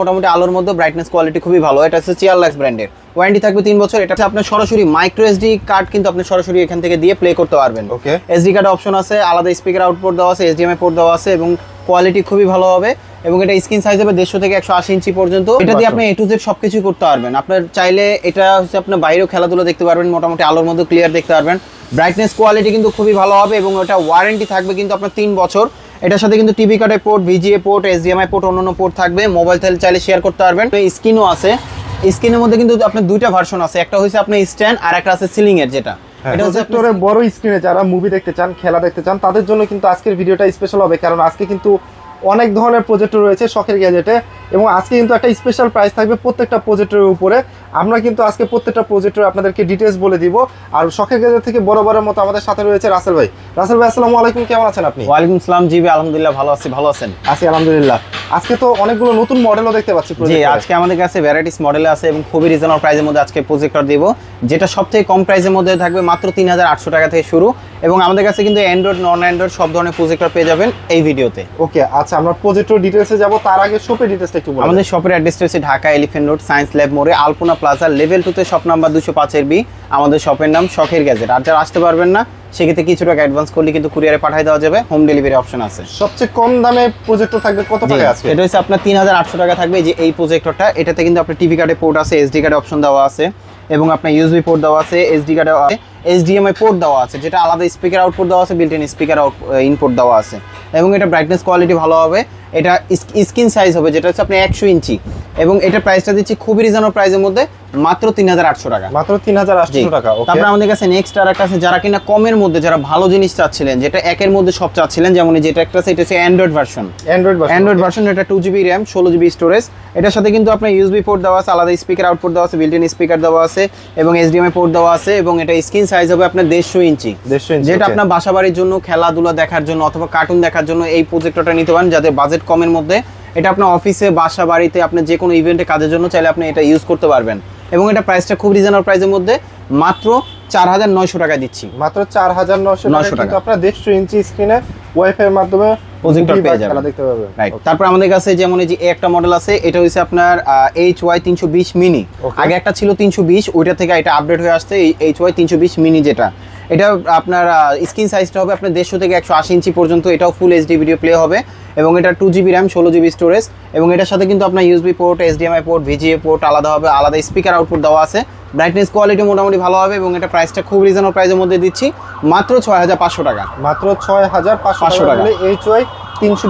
মোটামুটি আলোর মধ্যে ব্রাইটনেস কোয়ালিটি খুবই ভালো। এটা হচ্ছে চিয়ারলাক্স ব্র্যান্ডের ওয়ারেন্টি থাকবে তিন বছর। এটা আপনার সরাসরি মাইক্রো এসডি কার্ড কিন্তু আপনি সরাসরি এখান থেকে দিয়ে প্লে করতে পারবেন। Okay. এসডি কার্ড অপশন আছে আলাদা স্পিকার আউটপুট দেওয়া আছে এইচডিএমআই পোর্ট দেওয়া আছে এবং কোয়ালিটি খুবই ভালো হবে এবং এটা স্ক্রিন সাইজ হবে দেড়শো থেকে একশো আশি ইঞ্চি পর্যন্ত। এটা দিয়ে আপনি এ টু জেড সবকিছু করতে পারবেন। আপনার চাইলে এটা হচ্ছে আপনার বাইরেও খেলাধুলা দেখতে পারবেন মোটামুটি আলোর মধ্যে ক্লিয়ার দেখতে পারবেন। ব্রাইটনেস কোয়ালিটি কিন্তু খুবই ভালো হবে এবং ওটা ওয়ারেন্টি থাকবে কিন্তু আপনার তিন বছর। এটার সাথে কিন্তু টিভি কার্ডের port VGA port HDMI port অন্যান্য পোর্ট থাকবে। মোবাইল চাইলে শেয়ার করতে পারবেন। স্ক্রিনও আছে। স্ক্রিনের মধ্যে কিন্তু আপনার দুইটা ভার্সন আছে। একটা হচ্ছে আপনার স্ট্যান্ড আর একটা আছে সিলিং এর যেটা। এটা হচ্ছে আপনার প্রজেক্টরে বড় স্ক্রিনে যারা মুভি দেখতে চান খেলা দেখতে চান তাদের জন্য কিন্তু আজকের ভিডিওটা স্পেশাল হবে। কারণ আজকে কিন্তু অনেক ধরনের প্রজেক্টর রয়েছে শখের গ্যাজেটে এবং আজকে কিন্তু একটা স্পেশাল প্রাইস থাকবে প্রত্যেকটা প্রজেক্টরের উপরে। আমরা কিন্তু আজকে প্রত্যেকটা প্রজেক্টর আপনাদেরকে ডিটেলস বলে দিব। আর শখের গ্যাজেট থেকে বড় বড় মতো আমাদের সাথে রয়েছে রাসেল ভাই। রাসেল ভাই আসসালামু আলাইকুম কেমন আছেন আপনি? ওয়ালাইকুম আসসালাম জিবি আলহামদুলিল্লাহ ভালো আছি ভালো আছেন? আছি আলহামদুলিল্লাহ। আজকে তো অনেকগুলো নতুন মডেলও দেখতে পাচ্ছি জি আজকে আমাদের কাছে ভ্যারাইটিস মডেল আছে এবং খুবই রিজনেবল প্রাইসের মধ্যে আজকে প্রজেক্টর দিব যেটা সবথেকে কম প্রাইসের মধ্যে থাকবে মাত্র তিন হাজার আটশো টাকা থেকে শুরু। এবং আমাদের কাছে কিন্তু অ্যান্ড্রয়েড নন অ্যান্ড্রয়েড সব ধরনের প্রজেক্টর পেয়ে যাবেন এই ভিডিওতে। ওকে আচ্ছা আমরা প্রজেক্টর ডিটেলসে যাব। তার আগে শপের ডিটেলসটা একটু বলুন আমাদের শপের অ্যাড্রেসটা হচ্ছে Dhaka elephant road science lab মোড়ে আলপনা প্লাজা লেভেল টুতে শপ নাম্বার দুশো পাঁচের বি আমাদের শপের নাম শখের গ্যাজেট আর যারা আসতে পারবেন না সেক্ষেত্রে কিছু টাকা অ্যাডভান্স করলে কিন্তু কুরিয়ারে পাঠিয়ে দেওয়া যাবে হোম ডেলিভারি অপশন আছে। সবচেয়ে কম দামে প্রজেক্টর থাকবে কত টাকা আছে এটা হচ্ছে আপনার তিন হাজার আটশো টাকা থাকবে যে এই প্রজেক্টরটা এটাতে কিন্তু আপনার টিভি কার্ডে পোর্ট আছে এসডি কার্ডে অপশন দেওয়া আছে এবং আপনার ইউএসবি পোর্ট দেওয়া আছে এসডি কার্ডে এইচডিএমআই পোর্ট দেওয়া আছে যেটা আলাদা স্পিকার আউটপুট দেওয়া আছে built in speaker out input দেওয়া আছে। এবং এটা ব্রাইটনেস কোয়ালিটি ভালো হবে এটা স্ক্রিন সাইজ হবে যেটা হচ্ছে আপনি একশো ইঞ্চি। এবং এটা প্রাইসটা দিচ্ছি খুবই রিজনেবল প্রাইসের মধ্যে মাত্র তিন হাজার আটশো টাকা। মাত্র তিন হাজার জি। আটশো টাকা ওকে তারপরে আমাদের কাছে নেক্সট আর একটা আছে যারা কিনা কমের মধ্যে যারা ভালো জিনিস চাচ্ছিলেন যেটা একের মধ্যে সব চাচ্ছিলেন যেমন এই যেটা একটা আছে এটা হচ্ছে Android version Android Android version এটা টু জিবি র্যাম ষোলো জিবি স্টোরেজ এটার সাথে কিন্তু আপনার ইউএসবি পোর্ট দেওয়া আছে আলাদা স্পিকার আউটপুট দেওয়া আছে বিল্ট ইন স্পিকার দেওয়া আছে এবং এইচডিএমআই পোর্ট দেওয়া আছে এবং এটা স্ক্রিন সাইজ হবে আপনার দেড়শো ইঞ্চি। দেড়শো ইঞ্চি যেটা আপনার বাসা বাড়ির জন্য খেলাধুলা দেখার জন্য অথবা কার্টুন দেখার জন্য এই প্রজেক্টরটা নিতে পারেন যাদের বাজেট কমের মধ্যে এটা আপনার অফিসে বাসা বাড়িতে আপনার যে কোনো ইভেন্টে কাজের জন্য চাইলে আপনি এটা ইউজ করতে পারবেন। এবং এটা প্রাইসটা খুব রিজনেবল প্রাইসের মধ্যে মাত্র চার হাজার নয়শো টাকা দিচ্ছি। মাত্র চার হাজার নশো 900 টাকা। আপনার দেড়শো ইঞ্চি স্ক্রিনে ওয়াইফাই এর মাধ্যমে Projector পেয়ে যাবেন। দেখতে পারবেন রাইট তারপর আমাদের কাছে যেমন এই যে একটা মডেল আছে এটা হচ্ছে আপনার এইচ ওয়াই তিনশো বিশ মিনি আগে একটা ছিল তিনশো বিশ ওইটা থেকে এটা আপডেট হয়ে আসছে এই এইচ ওয়াই তিনশো বিশ মিনি যেটা। এটা আপনার স্ক্রিন সাইজটা হবে আপনার দেড়শো থেকে একশো আশি ইঞ্চি পর্যন্ত এটাও ফুল এইচডি ভিডিও প্লে হবে। এবং এটা টু জিবি র্যাম ষোলো জিবি স্টোরেজ এবং এটার সাথে কিন্তু আপনার USB port HDMI port VGA port আলাদা হবে আলাদা স্পিকার আউটপুট দেওয়া আছে। ব্রাইটনেস কোয়ালিটি মোটামুটি ভালো হবে এবং এটা প্রাইসটা খুব রিজনেবল প্রাইসের মধ্যে দিচ্ছি। মাত্র ছয় হাজার পাঁচশো টাকা। মাত্র ছয় হাজার পাঁচশো টাকা। টাকা। এইচ ওয়াই তিনশো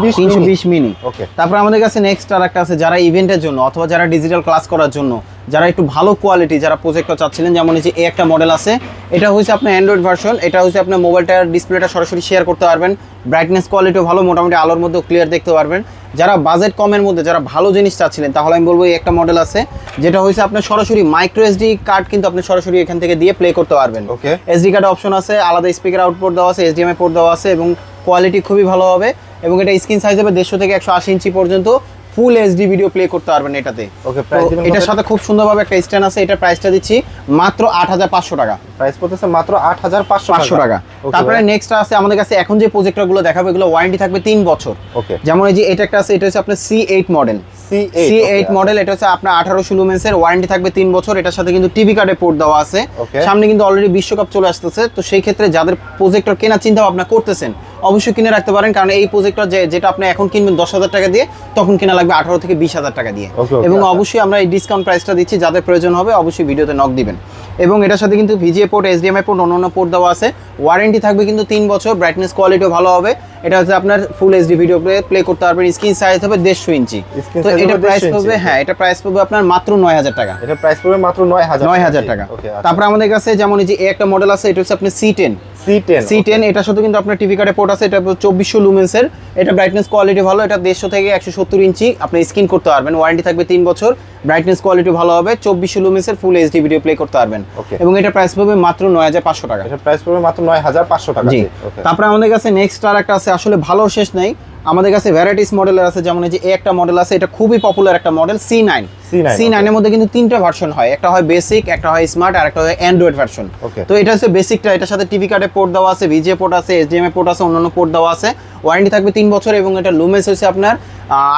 বিশ মিনি। ওকে তারপর আমাদের কাছে নেক্সট আর একটা আছে যারা ইভেন্টের জন্য অথবা যারা ডিজিটাল ক্লাস করার জন্য যারা একটু ভালো কোয়ালিটি যারা প্রজেক্টর চাচ্ছিলেন যেমন এই যে এই একটা মডেল আছে এটা হচ্ছে আপনার অ্যান্ড্রয়েড ভার্সন এটা হচ্ছে আপনার মোবাইলটার ডিসপ্লেটা সরাসরি শেয়ার করতে পারবেন ব্রাইটনেস কোয়ালিটিও ভালো মোটামুটি আলোর মধ্যে ক্লিয়ার দেখতে পারবেন। যারা বাজেট কমের মধ্যে যারা ভালো জিনিস চাচ্ছিলেন তাহলে আমি বলব এই একটা মডেল আছে যেটা হচ্ছে আপনার সরাসরি মাইক্রো এসডি কার্ড কিন্তু আপনি সরাসরি এখান থেকে দিয়ে প্লে করতে পারবেন। ওকে এসডি কার্ড অপশন আছে আলাদা স্পিকার আউটপুট দেওয়া আছে এইচডিএমআই পোর্ট দেওয়া আছে এবং কোয়ালিটি খুবই ভালো হবে। এবং এটা স্ক্রিন সাইজ হবে দেড়শো থেকে একশো আশি ইঞ্চি পর্যন্ত ফুল এইচডি ভিডিও প্লে করতে পারবেন এটাতে। ওকে প্রাইস এটার সাথে খুব সুন্দরভাবে একটা স্ট্যান্ড আছে এটা প্রাইসটা দিচ্ছি মাত্র আট হাজার পাঁচশো টাকা। প্রাইস পড়তেছে মাত্র আট হাজার পাঁচশো টাকা। তারপরে নেক্সট আছে আমাদের কাছে এখন যে প্রজেক্টরগুলো দেখাবো এগুলো ওয়ারেন্টি থাকবে তিন বছর। ওকে যেমন এই যে এটা একটা আছে এটা হচ্ছে আপনার C eight model C C eight model এটা হচ্ছে আপনার আঠারোশো লুমেন্সের ওয়ারেন্টি থাকবে তিন বছর এটার সাথে কিন্তু টিভি কার্ডে পোর্ট দেওয়া আছে। সামনে কিন্তু অলরেডি বিশ্বকাপ চলে আসতেছে তো সেই ক্ষেত্রে যাদের প্রজেক্টর কেনার চিন্তা ভাবনা করতেছেন অবশ্যই কিনে রাখতে পারেন কারণ এই প্রজেক্টর যে যেটা আপনি এখন কিনবেন দশ হাজার টাকা দিয়ে তখন কেনা লাগবে আঠারো থেকে বিশ হাজার টাকা দিয়ে। এবং আচ্ছা। অবশ্যই আমরা এই ডিসকাউন্ট প্রাইসটা দিচ্ছি যাদের প্রয়োজন হবে অবশ্যই ভিডিওতে নক দিবেন। এবং এটার সাথে কিন্তু ভিজিএ পোর্ট এইচডিএমআই পোর্ট অন্যান্য পোর্ট দেওয়া আছে। ওয়ারেন্টি থাকবে কিন্তু তিন বছর ব্রাইটনেস কোয়ালিটিও ভালো হবে। এটা হচ্ছে আপনার full HD video play play করতে পারবেন স্ক্রিন সাইজ হবে দেড়শো ইঞ্চি। তো এটা প্রাইস 150 পড়বে হ্যাঁ এটা প্রাইস পড়বে আপনার মাত্র নয় হাজার টাকা। এটা প্রাইস পড়বে মাত্র নয় হাজার নয় হাজার টাকা। ওকে তারপরে আমাদের কাছে যেমন এই যে একটা মডেল আছে এটা হচ্ছে আপনার C ten C ten C ten এটার সাথে কিন্তু আপনার টিভি কার্ডে পোর্ট আছে এটা চব্বিশশো লুমেন্সের এটা ব্রাইটনেস কোয়ালিটি ভালো এটা দেড়শো থেকে একশো সত্তর ইঞ্চি। আপনি স্ক্রিন করতে পারবেন ওয়ারেন্টি থাকবে তিন বছর। ব্রাইটনেস কোয়ালিটি ভালো হবে চব্বিশশো লুমেন্সের ফুল এইচডি ভিডিও প্লে করতে পারবেন। এবং এটা প্রাইস পড়বে মাত্র নয় হাজার পাঁচশো টাকা। এটা প্রাইস পড়বে মাত্র নয় হাজার পাঁচশো টাকা জি। তারপরে আমাদের কাছে নেক্সট আর একটা আছে আসলে ভালো শেষ নেই। আমাদের কাছে ভ্যারাইটিস মডেলের আছে যেমন এই যে একটা মডেল আছে এটা খুবই পপুলার একটা model C nine C9, C নাইনের মধ্যে কিন্তু তিনটা ভার্সন হয় একটা হয় বেসিক একটা হয় স্মার্ট আর একটা হয় অ্যান্ড্রয়েড ভার্সন. তো এটা হচ্ছে বেসিকটা এটার সাথে টিভি কার্ডে পোর্ট দেওয়া আছে ভিজিএ পোর্ট আছে এইচডিএমআই পোর্ট আছে অন্যান্য পোর্ট দেওয়া আছে। ওয়ারেন্টি থাকবে তিন বছর এবং এটা লুমেন্স হচ্ছে আপনার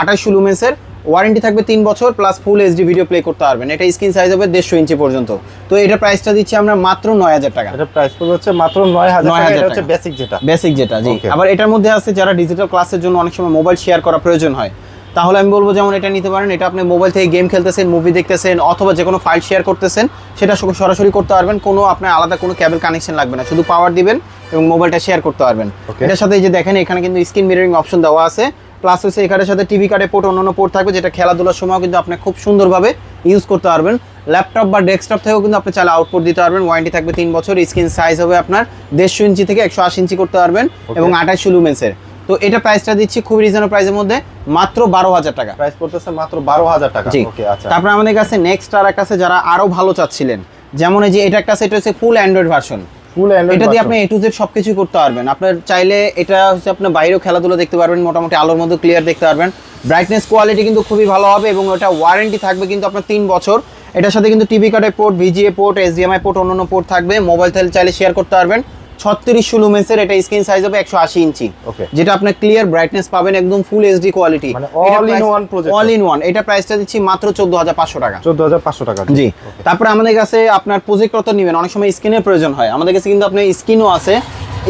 আঠাশশো লুমেন্সের ওয়ারেন্টি থাকবে তিন বছর plus full HD video play করতে পারবেন। এটা স্ক্রিন সাইজ হবে দেড়শো ইঞ্চি পর্যন্ত। তো এটা প্রাইসটা দিচ্ছি আমরা মাত্র নয় হাজার টাকা। এটা প্রাইস পড়বে হচ্ছে মাত্র নয় হাজার 9,000 টাকা। হচ্ছে বেসিক যেটা। বেসিক যেটা জি। আবার এটার মধ্যে আছে যারা ডিজিটাল ক্লাসের জন্য অনেক সময় মোবাইল শেয়ার করা প্রয়োজন হয়। তাহলে আমি বলব যেমন এটা নিতে পারেন এটা আপনি মোবাইল থেকে গেম খেলতেছেন মুভি দেখতেছেন অথবা যে কোনো ফাইল শেয়ার করতেছেন সেটা সরাসরি করতে পারবেন। কোনো আপনার আলাদা কোনো কেবল কানেকশন লাগবে না শুধু পাওয়ার দিবেন এবং মোবাইলটা শেয়ার করতে পারবেন। এটার সাথে এই যে দেখেন এখানে কিন্তু স্ক্রিন মিররিং অপশন দেওয়া আছে। প্লাস হচ্ছে এখানের সাথে টিভি কার্ডে পোর্ট অন্যান্য পোর্ট থাকবে যেটা খেলাধুলার সময় কিন্তু আপনি খুব সুন্দরভাবে ইউজ করতে পারবেন। ল্যাপটপ বা ডেস্কটপ থেকেও কিন্তু আপনি চাইলে আউটপুট দিতে পারবেন। ওয়ারেন্টি থাকবে তিন বছর স্ক্রিন সাইজ হবে আপনার দেড়শো ইঞ্চি থেকে একশো আশি ইঞ্চি করতে পারবেন এবং আঠাশশো লুমেন্সের তো এটা প্রাইসটা দিচ্ছি খুব রিজনেবল প্রাইসের মধ্যে মাত্র বারো হাজার টাকা। প্রাইস পড়তেছে মাত্র বারো হাজার টাকা। আচ্ছা। তারপরে আমাদের কাছে নেক্সট আর একটা আছে যারা আরও ভালো চাচ্ছিলেন। যেমন এই যে এটা একটা এটা হচ্ছে ফুল অ্যান্ড্রয়েড ভার্সন ফুল এটা দিয়ে আপনি এ টু জেড সবকিছু করতে পারবেন। আপনার চাইলে এটা হচ্ছে আপনার বাইরেও খেলাধুলা দেখতে পারবেন মোটামুটি আলোর মধ্যে ক্লিয়ার দেখতে পারবেন। ব্রাইটনেস কোয়ালিটি কিন্তু খুবই ভালো হবে এবং ওটা ওয়ারেন্টি থাকবে কিন্তু আপনার তিন বছর। এটার সাথে কিন্তু টিভি কার্ডের port VGA port HDMI port অন্যান্য পোর্ট থাকবে। মোবাইল চাইলে শেয়ার করতে পারবেন। ছত্রিশশো লুমেন্সের এটা স্ক্রিন সাইজ হবে একশো আশি ইঞ্চি। যেটা আপনার ক্লিয়ার ব্রাইটনেস পাবেন একদম full HD quality all in one এটা প্রাইসটা দিচ্ছি মাত্র চোদ্দ হাজার পাঁচশো টাকা। চোদ্দ হাজার পাঁচশো টাকা। জি। তারপরে আমাদের কাছে আপনার নেবেন। অনেক সময় স্ক্রিনের প্রয়োজন হয়। আমাদের কাছে কিন্তু আপনার স্ক্রিনও আছে।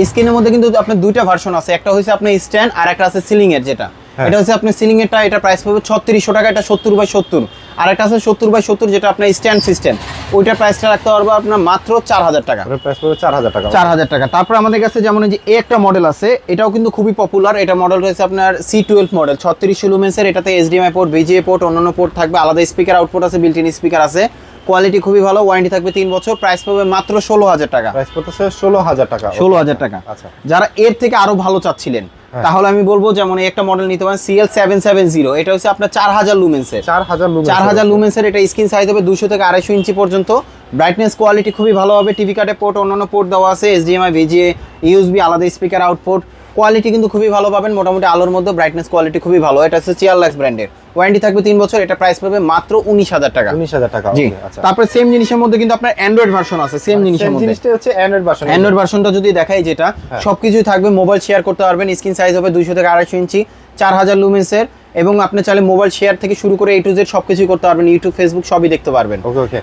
স্ক্রিনের মধ্যে কিন্তু আপনার দুইটা ভার্সন আছে। একটা হচ্ছে আপনার স্ট্যান্ড আর একটা আছে সিলিং এর যেটা। হ্যাঁ। এটা হচ্ছে আপনার সিলিং এরটা এটা প্রাইস পাবে ছত্রিশশো টাকা এটা সত্তর বাই সত্তর। আর একটা আছে সত্তর বাই সত্তর যেটা আপনার স্ট্যান্ড সিস্টেম ওইটার প্রাইসটা রাখতে পারব আপনার মাত্র চার হাজার টাকা। প্রাইস পড়বে চার হাজার টাকা। চার হাজার টাকা। তারপর আমাদের কাছে যেমন এই যে এ একটা মডেল আছে এটাও কিন্তু খুবই পপুলার এটা মডেল রয়েছে আপনার সি টুয়েলভ মডেল ছত্রিশ লুমেন্সের এটাতে এইচডিএমআই পোর্ট ভিজিএ পোর্ট অন্যান্য পোর্ট থাকবে। আলাদা স্পিকার আউটপুট আছে বিল্ট ইন স্পিকার আছে। কোয়ালিটি খুবই ভালো ওয়ারেন্টি থাকবে তিন বছর। প্রাইস পাবে মাত্র ষোলো হাজার টাকা। প্রাইস পড়তেছে ষোলো হাজার টাকা। ষোলো হাজার টাকা। আচ্ছা। যারা এর থেকে আরও ভালো চাচ্ছিলেন। তাহলে আমি বলব যেমন একটা মডেল নিতে পারেন সিএল সেভেন সেভেন জিরো এটা হচ্ছে আপনার চার হাজার লুমেন্সের চার হাজার লুমেন্স চার হাজার লুমেন্সের এটা স্ক্রিন সাইজ হবে দুশো থেকে আড়াইশো ইঞ্চি পর্যন্ত। ব্রাইটনেস কোয়ালিটি খুবই ভালো হবে টিভি কার্ডে পোর্ট অন্যান্য পোর্ট দেওয়া আছে এসডিএমআই ভিজিএ ইউএসবি আলাদা স্পিকার আউটপুট কোয়ালিটি কিন্তু খুবই ভালো পাবেন মোটামুটি আলোর মধ্যে ব্রাইটনেস কোয়ালিটি খুবই ভালো। এটা হচ্ছে চিয়ারলাক্স ব্র্যান্ডের ওয়ারেন্টি থাকবে তিন বছর এটা প্রাইস পাবে মাত্র উনিশ হাজার টাকা। উনিশ হাজার টাকা জি। আচ্ছা। তারপরে সেম জিনিসের মধ্যে কিন্তু আপনার অ্যান্ড্রয়েড ভার্সন আছে সেম জিনিসের মধ্যে। জিনিসটা হচ্ছে অ্যান্ড্রয়েড ভার্সন অ্যান্ড্রয়েড ভার্সনটা যদি দেখাই যেটা হ্যাঁ। সবকিছুই থাকবে মোবাইল শেয়ার করতে পারবেন স্ক্রিন সাইজ হবে দুইশো থেকে আড়াইশো ইঞ্চি চার হাজার লুমেন্সের এবং আপনি চাইলে মোবাইল শেয়ার থেকে শুরু করে এ টু জেড সবকিছু করতে পারবেন ইউটিউব ফেসবুক সবই দেখতে পারবেন।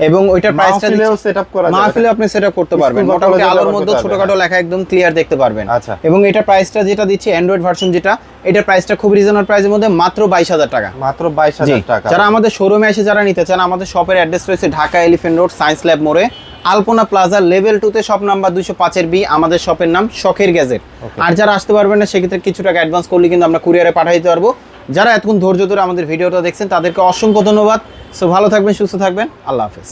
এবং ওইটার প্রাইসটা সেটআপ করা মাহফিলে আপনি সেটআপ করতে পারবেন। মোটামুটি আলোর মধ্যে ছোটখাটো লেখা একদম ক্লিয়ার দেখতে পারবেন। আচ্ছা। এবং এটার প্রাইসটা যেটা দিচ্ছে অ্যান্ড্রয়েড ভার্সন যেটা এটার প্রাইসটা খুব রিজনেবল প্রাইসের মধ্যে মাত্র বাইশ হাজার টাকা। মাত্র বাইশ হাজার টাকা। যারা আমাদের শোরুমে এসে যারা নিতে চান আমাদের শপের অ্যাড্রেস রয়েছে Dhaka elephant road science lab মোড়ে। আলপনা প্লাজা লেভেল টুতে শপ নাম্বার দুইশো পাঁচের বি আমাদের শপের নাম শখের গ্যাজেট আর যারা আসতে পারবেন না সেক্ষেত্রে কিছু টাকা অ্যাডভান্স করলে কিন্তু আমরা কুরিয়ারে পাঠিয়ে দিতে পারব। যারা এতক্ষণ ধৈর্য ধরে আমাদের ভিডিওটা দেখছেন তাদেরকে অসংখ্য ধন্যবাদ। সো ভালো থাকবেন সুস্থ থাকবেন। আল্লাহ হাফেজ।